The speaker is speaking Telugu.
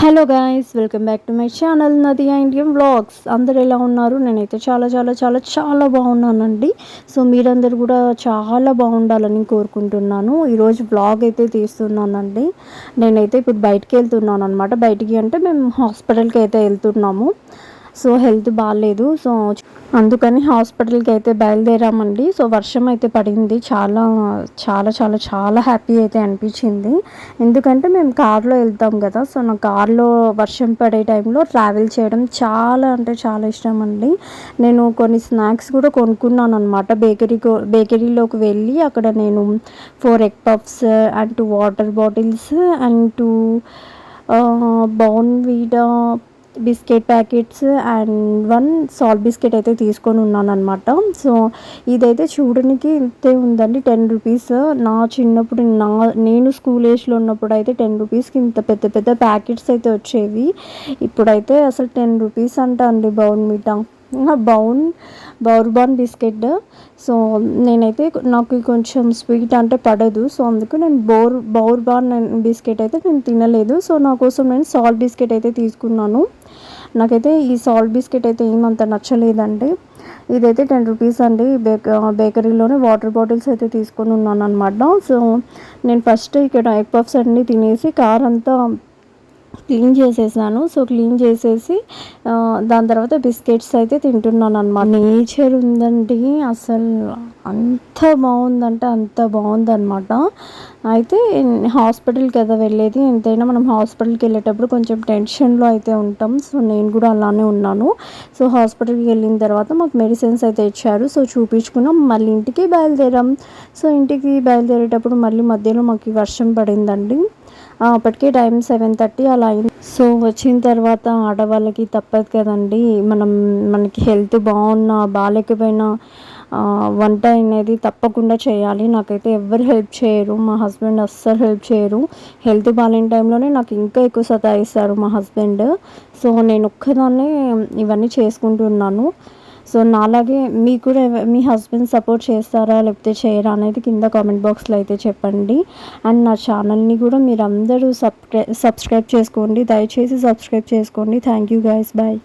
Hello guys welcome back to my channel Nadi Indian vlogs. అందరు ఎలా ఉన్నారు? నేనైతే చాలా చాలా చాలా చాలా బాగున్నానండి. సో మీరందరూ కూడా చాలా బాగుండాలని కోరుకుంటున్నాను. ఈరోజు వ్లాగ్ అయితే తీస్తున్నానండి. నేనైతే ఇప్పుడు బయటికి వెళ్తున్నాను అనమాట బయటికి అంటే మేము హాస్పిటల్కి అయితే వెళ్తున్నాము. సో హెల్త్ బాగాలేదు. సో అందుకని హాస్పిటల్కి అయితే బయలుదేరామండి. సో వర్షం అయితే పడింది. చాలా చాలా చాలా చాలా హ్యాపీ అయితే అనిపించింది. ఎందుకంటే మేము కార్లో వెళ్తాం కదా సో నా కార్లో వర్షం పడే టైంలో ట్రావెల్ చేయడం చాలా అంటే చాలా ఇష్టం అండి నేను కొన్ని స్నాక్స్ కూడా కొనుక్కున్నాను అనమాట బేకరీ బేకరీలోకి వెళ్ళి అక్కడ నేను four egg puffs and two water bottles and two Bournvita biscuit packets and one salt biscuit అయితే తీసుకొని ఉన్నాను అనమాట సో ఇదైతే చూడడానికి ఇంతే ఉందండి టెన్ రూపీస్. నా చిన్నప్పుడు నా నేను స్కూల్ ఏజ్లో ఉన్నప్పుడు అయితే టెన్ రూపీస్కి ఇంత పెద్ద పెద్ద ప్యాకెట్స్ అయితే వచ్చేవి. ఇప్పుడైతే అసలు టెన్ రూపీస్ అంట అండి బౌన్ మీటా. బౌన్ బౌర్బాన్ బిస్కెట్. సో నేనైతే నాకు కొంచెం స్వీట్ అంటే పడదు. సో అందుకు నేను బోర్ బౌర్బాన్ బిస్కెట్ అయితే నేను తినలేదు. సో నా కోసం నేను సాల్ట్ బిస్కెట్ అయితే తీసుకున్నాను. నాకైతే ఈ సాల్ట్ బిస్కెట్ అయితే ఏమంత నచ్చలేదండి. ఇదైతే టెన్ రూపీస్ అండి. బేక బేకరీలోనే వాటర్ బాటిల్స్ అయితే తీసుకొని ఉన్నాను అనమాట సో నేను ఫస్ట్ ఇక్కడ ఎగ్ పఫ్స్ అన్నీ తినేసి కార్ అంతా క్లీన్ చేసేసాను. సో క్లీన్ చేసేసి దాని తర్వాత బిస్కెట్స్ అయితే తింటున్నాను అనమాట నేచర్ ఉందండి. అసలు అంత బాగుందంటే అంత బాగుందనమాట అయితే హాస్పిటల్కి కదా వెళ్ళేది. ఎంతైనా మనం హాస్పిటల్కి వెళ్ళేటప్పుడు కొంచెం టెన్షన్లో అయితే ఉంటాం. సో నేను కూడా అలానే ఉన్నాను. సో హాస్పిటల్కి వెళ్ళిన తర్వాత మాకు మెడిసిన్స్ అయితే ఇచ్చారు. సో చూపించుకున్నాం. మళ్ళీ ఇంటికి బయలుదేరాం. సో ఇంటికి బయలుదేరేటప్పుడు మళ్ళీ మధ్యలో మాకు వర్షం పడిందండి. అప్పటికే టైం సెవెన్ థర్టీ అలా అయింది. సో వచ్చిన తర్వాత ఆడవాళ్ళకి తప్పదు కదండి. మనం మనకి హెల్త్ బాగున్నా బాగాలేకపోయినా వంట అనేది తప్పకుండా చేయాలి. నాకైతే ఎవరు హెల్ప్ చేయరు. మా హస్బెండ్ అస్సలు హెల్ప్ చేయరు. హెల్త్ బాగాలేని టైంలోనే నాకు ఇంకా ఎక్కువ సతాయిస్తారు మా హస్బెండ్. సో నేను ఒక్కదాన్నే ఇవన్నీ చేసుకుంటున్నాను. సో నాలాగే మీకు కూడా మీ హస్బెండ్ సపోర్ట్ చేస్తారా లేకపోతే చేయరా అనేది కింద కామెంట్ బాక్స్లో అయితే చెప్పండి. అండ్ నా ఛానల్ని కూడా మీరు అందరూ సబ్స్క్రై సబ్స్క్రైబ్ చేసుకోండి. దయచేసి సబ్స్క్రైబ్ చేసుకోండి. Thank you guys bye